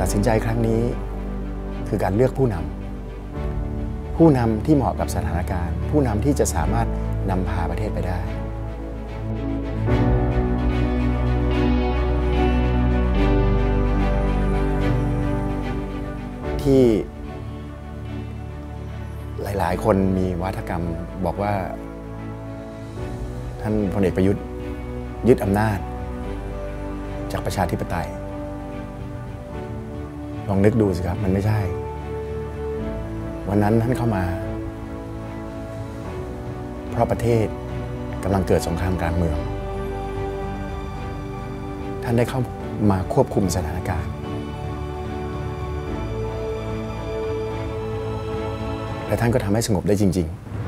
ตัดสินใจครั้งนี้คือการเลือกผู้นำผู้นำที่เหมาะกับสถานการณ์ ผู้นำที่จะสามารถนำพาประเทศไปได้ที่หลายๆ คนมีวัฒกรรมบอกว่า ท่านพลเอกประยุทธ์ยึดอำนาจจากประชาธิปไตย ลองนึกดูสิครับ มันไม่ใช่ วันนั้นท่านเข้ามา เพราะประเทศกำลังเกิดสงครามกางเมือง ท่านได้เข้ามาควบคุมสถานการณ์ และท่านก็ทำให้สงบได้จริง ๆ